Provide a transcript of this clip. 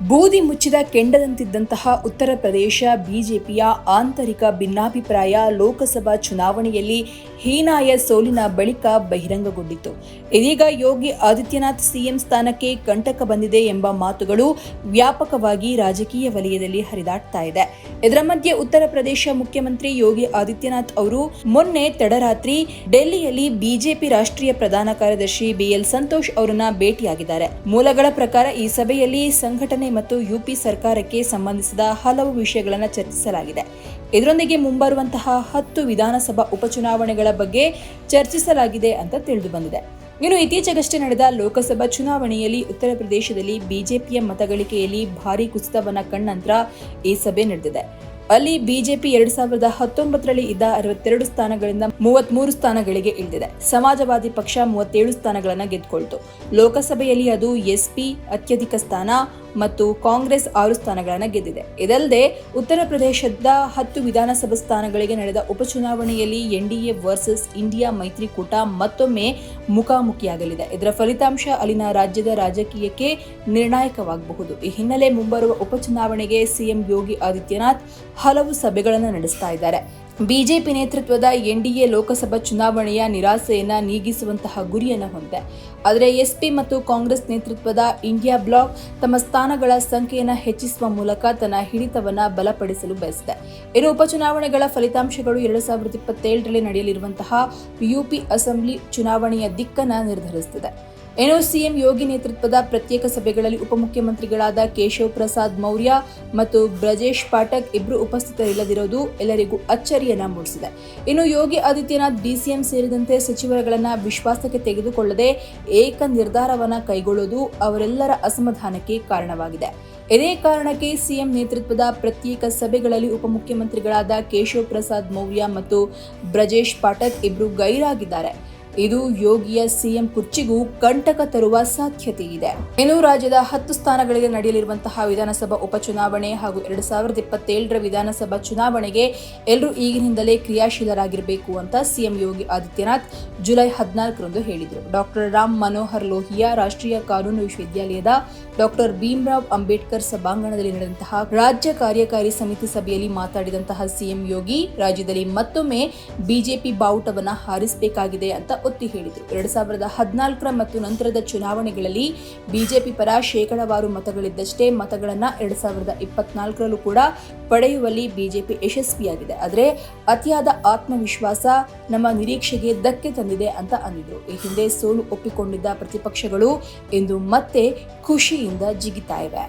ಬೂದಿ ಮುಚ್ಚಿದ ಕೆಂಡದಂತಿದ್ದಂತಹ ಉತ್ತರ ಪ್ರದೇಶ ಬಿಜೆಪಿಯ ಆಂತರಿಕ ಭಿನ್ನಾಭಿಪ್ರಾಯ ಲೋಕಸಭಾ ಚುನಾವಣೆಯಲ್ಲಿ ಹೀನಾಯ ಸೋಲಿನ ಬಳಿಕ ಬಹಿರಂಗಗೊಂಡಿತು ಇದೀಗ ಯೋಗಿ ಆದಿತ್ಯನಾಥ್ ಸಿಎಂ ಸ್ಥಾನಕ್ಕೆ ಕಂಟಕ ಬಂದಿದೆ ಎಂಬ ಮಾತುಗಳು ವ್ಯಾಪಕವಾಗಿ ರಾಜಕೀಯ ವಲಯದಲ್ಲಿ ಹರಿದಾಡ್ತಾ ಇದೆ. ಇದರ ಮಧ್ಯೆ ಉತ್ತರ ಪ್ರದೇಶ ಮುಖ್ಯಮಂತ್ರಿ ಯೋಗಿ ಆದಿತ್ಯನಾಥ್ ಅವರು ಮೊನ್ನೆ ತಡರಾತ್ರಿ ಡೆಲ್ಲಿಯಲ್ಲಿ ಬಿಜೆಪಿ ರಾಷ್ಟ್ರೀಯ ಪ್ರಧಾನ ಕಾರ್ಯದರ್ಶಿ ಬಿಎಲ್ ಸಂತೋಷ್ ಅವರನ್ನ ಭೇಟಿಯಾಗಿದ್ದಾರೆ. ಮೂಲಗಳ ಪ್ರಕಾರ ಈ ಸಭೆಯಲ್ಲಿ ಸಂಘಟನೆ ಮತ್ತು ಯುಪಿ ಸರ್ಕಾರಕ್ಕೆ ಸಂಬಂಧಿಸಿದ ಹಲವು ವಿಷಯಗಳನ್ನು ಚರ್ಚಿಸಲಾಗಿದೆ. ಇದರೊಂದಿಗೆ ಮುಂಬರುವಂತಹ ಹತ್ತು ವಿಧಾನಸಭಾ ಉಪಚುನಾವಣೆಗಳ ಬಗ್ಗೆ ಚರ್ಚಿಸಲಾಗಿದೆ ಅಂತ ತಿಳಿದು ಬಂದಿದೆ ಇನ್ನು ಇತ್ತೀಚೆಗಷ್ಟೇ ನಡೆದ ಲೋಕಸಭಾ ಚುನಾವಣೆಯಲ್ಲಿ ಉತ್ತರ ಪ್ರದೇಶದಲ್ಲಿ ಬಿಜೆಪಿಯ ಮತಗಳಿಕೆಯಲ್ಲಿ ಭಾರೀ ಕುಸಿತವನ್ನ ಕಂಡ ಈ ಸಭೆ ನಡೆದಿದೆ. ಅಲ್ಲಿ ಬಿಜೆಪಿ ಎರಡ್ ಸಾವಿರದ ಹತ್ತೊಂಬತ್ತರಲ್ಲಿ ಇದ್ದ ಅರವತ್ತೆರಡು ಸ್ಥಾನಗಳಿಂದ ಮೂವತ್ಮೂರು ಸ್ಥಾನಗಳಿಗೆ ಇಳಿದಿದೆ. ಸಮಾಜವಾದಿ ಪಕ್ಷ ಮೂವತ್ತೇಳು ಸ್ಥಾನಗಳನ್ನು ಗೆದ್ದುಕೊಳ್ತು. ಲೋಕಸಭೆಯಲ್ಲಿ ಅದು ಎಸ್ಪಿ ಅತ್ಯಧಿಕ ಸ್ಥಾನ ಮತ್ತು ಕಾಂಗ್ರೆಸ್ ಆರು ಸ್ಥಾನಗಳನ್ನು ಗೆದ್ದಿದೆ. ಇದಲ್ಲದೆ ಉತ್ತರ ಪ್ರದೇಶದ ಹತ್ತು ವಿಧಾನಸಭಾ ಸ್ಥಾನಗಳಿಗೆ ನಡೆದ ಉಪಚುನಾವಣೆಯಲ್ಲಿ ಎನ್ಡಿಎ ವರ್ಸಸ್ ಇಂಡಿಯಾ ಮೈತ್ರಿಕೂಟ ಮತ್ತೊಮ್ಮೆ ಮುಖಾಮುಖಿಯಾಗಲಿದೆ. ಇದರ ಫಲಿತಾಂಶ ಅಲ್ಲಿನ ರಾಜ್ಯದ ರಾಜಕೀಯಕ್ಕೆ ನಿರ್ಣಾಯಕವಾಗಬಹುದು. ಈ ಹಿನ್ನೆಲೆ ಮುಂಬರುವ ಉಪಚುನಾವಣೆಗೆ ಸಿಎಂ ಯೋಗಿ ಆದಿತ್ಯನಾಥ್ ಹಲವು ಸಭೆಗಳನ್ನು ನಡೆಸ್ತಾ ಇದ್ದಾರೆ. ಬಿಜೆಪಿ ನೇತೃತ್ವದ ಎನ್ಡಿಎ ಲೋಕಸಭಾ ಚುನಾವಣೆಯ ನಿರಾಸೆಯನ್ನು ನೀಗಿಸುವಂತಹ ಗುರಿಯನ್ನು ಹೊಂದಿದೆ. ಆದರೆ ಎಸ್ಪಿ ಮತ್ತು ಕಾಂಗ್ರೆಸ್ ನೇತೃತ್ವದ ಇಂಡಿಯಾ ಬ್ಲಾಕ್ ತಮ್ಮ ಸ್ಥಾನಗಳ ಸಂಖ್ಯೆಯನ್ನು ಹೆಚ್ಚಿಸುವ ಮೂಲಕ ತನ್ನ ಹಿಡಿತವನ್ನು ಬಲಪಡಿಸಲು ಬಯಸಿದೆ. ಇನ್ನು ಉಪಚುನಾವಣೆಗಳ ಫಲಿತಾಂಶಗಳು ಎರಡು ಸಾವಿರದ ಇಪ್ಪತ್ತೇಳರಲ್ಲಿ ನಡೆಯಲಿರುವಂತಹ ಯುಪಿ ಅಸೆಂಬ್ಲಿ ಚುನಾವಣೆಯ ದಿಕ್ಕನ್ನು ನಿರ್ಧರಿಸುತ್ತದೆ. ಇನ್ನು ಸಿಎಂ ಯೋಗಿ ನೇತೃತ್ವದ ಪ್ರತ್ಯೇಕ ಸಭೆಗಳಲ್ಲಿ ಉಪಮುಖ್ಯಮಂತ್ರಿಗಳಾದ ಕೇಶವ್ ಪ್ರಸಾದ್ ಮೌರ್ಯ ಮತ್ತು ಬ್ರಜೇಶ್ ಪಾಠಕ್ ಇಬ್ಬರು ಉಪಸ್ಥಿತರಿಲ್ಲದಿರೋದು ಎಲ್ಲರಿಗೂ ಅಚ್ಚರಿಯನ್ನ ಮೂಡಿಸಿದೆ. ಇನ್ನು ಯೋಗಿ ಆದಿತ್ಯನಾಥ್ ಡಿಸಿಎಂ ಸೇರಿದಂತೆ ಸಚಿವರುಗಳನ್ನ ವಿಶ್ವಾಸಕ್ಕೆ ತೆಗೆದುಕೊಳ್ಳದೆ ಏಕ ನಿರ್ಧಾರವನ್ನ ಕೈಗೊಳ್ಳುವುದು ಅವರೆಲ್ಲರ ಅಸಮಾಧಾನಕ್ಕೆ ಕಾರಣವಾಗಿದೆ. ಇದೇ ಕಾರಣಕ್ಕೆ ಸಿಎಂ ನೇತೃತ್ವದ ಪ್ರತ್ಯೇಕ ಸಭೆಗಳಲ್ಲಿ ಉಪಮುಖ್ಯಮಂತ್ರಿಗಳಾದ ಕೇಶವ್ ಪ್ರಸಾದ್ ಮೌರ್ಯ ಮತ್ತು ಬ್ರಜೇಶ್ ಪಾಠಕ್ ಇಬ್ಬರು ಗೈರಾಗಿದ್ದಾರೆ. ಇದು ಯೋಗಿಯ ಸಿಎಂ ಕುರ್ಚಿಗೂ ಕಂಟಕ ತರುವ ಸಾಧ್ಯತೆ ಇದೆ ಇನ್ನು ರಾಜ್ಯದ ಹತ್ತು ಸ್ಥಾನಗಳಿಗೆ ನಡೆಯಲಿರುವಂತಹ ವಿಧಾನಸಭಾ ಉಪಚುನಾವಣೆ ಹಾಗೂ ಎರಡು ಸಾವಿರದ ಇಪ್ಪತ್ತೇಳರ ವಿಧಾನಸಭಾ ಚುನಾವಣೆಗೆ ಎಲ್ಲರೂ ಈಗಿನಿಂದಲೇ ಕ್ರಿಯಾಶೀಲರಾಗಿರಬೇಕು ಅಂತ ಸಿಎಂ ಯೋಗಿ ಆದಿತ್ಯನಾಥ್ ಜುಲೈ ಹದಿನಾಲ್ಕರಂದು ಹೇಳಿದರು. ಡಾಕ್ಟರ್ ರಾಮ್ ಮನೋಹರ್ ಲೋಹಿಯಾ ರಾಷ್ಟ್ರೀಯ ಕಾನೂನು ವಿಶ್ವವಿದ್ಯಾಲಯದ ಡಾಕ್ಟರ್ ಭೀಮ್ರಾವ್ ಅಂಬೇಡ್ಕರ್ ಸಭಾಂಗಣದಲ್ಲಿ ನಡೆದಂತಹ ರಾಜ್ಯ ಕಾರ್ಯಕಾರಿ ಸಮಿತಿ ಸಭೆಯಲ್ಲಿ ಮಾತಾಡಿದಂತಹ ಸಿಎಂ ಯೋಗಿ, ರಾಜ್ಯದಲ್ಲಿ ಮತ್ತೊಮ್ಮೆ ಬಿಜೆಪಿ ಬಾವುಟವನ್ನು ಹಾರಿಸಬೇಕಾಗಿದೆ ಅಂತ ಒತ್ತಿ ಹೇಳಿದರು. ಎರಡು ಸಾವಿರದ ಹದಿನಾಲ್ಕರ ಮತ್ತು ನಂತರದ ಚುನಾವಣೆಗಳಲ್ಲಿ ಬಿಜೆಪಿ ಪರ ಶೇಕಡವಾರು ಮತಗಳಿದ್ದಷ್ಟೇ ಮತಗಳನ್ನು ಎರಡು ಸಾವಿರದ ಇಪ್ಪತ್ನಾಲ್ಕರಲ್ಲೂ ಕೂಡ ಪಡೆಯುವಲ್ಲಿ ಬಿಜೆಪಿ ಯಶಸ್ವಿಯಾಗಿದೆ. ಆದರೆ ಅತಿಯಾದ ಆತ್ಮವಿಶ್ವಾಸ ನಮ್ಮ ನಿರೀಕ್ಷೆಗೆ ಧಕ್ಕೆ ತಂದಿದೆ ಅಂತ ಅಂದಿದ್ರು. ಈ ಹಿಂದೆ ಸೋಲು ಒಪ್ಪಿಕೊಂಡಿದ್ದ ಪ್ರತಿಪಕ್ಷಗಳು ಎಂದು ಮತ್ತೆ ಖುಷಿಯಿಂದ ಜಿಗಿತಾ ಇವೆ.